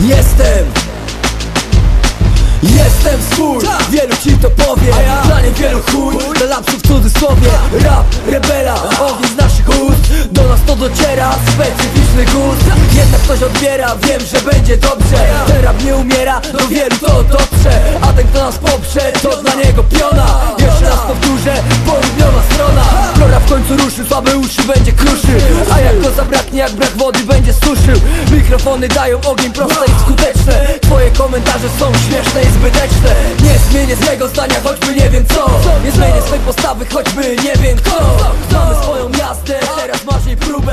Jestem! Jestem swój, wielu ci to powie Dla niewielu chuj, dla lapsów w cudzysłowie Rap, rebela, ogień z naszych ust. Do nas to dociera, specyficzny gust. Jednak ktoś odbiera, wiem, że będzie dobrze. Ten rap nie umiera, do wielu to dotrze. A ten kto nas poprze, to dla niego piona. Jeszcze raz powtórzę, południowa strona. Flora w końcu ruszy, słabe uszy będzie kruszył A jak go jak brak wody będzie suszył Mikrofony dają ogień proste i skuteczne. Twoje komentarze są śmieszne i zbyteczne. Nie zmienię swego zdania, choćby nie wiem co. Nie zmienię swej postawy, choćby nie wiem kto. Mamy swoją jazdę, teraz masz jej próbę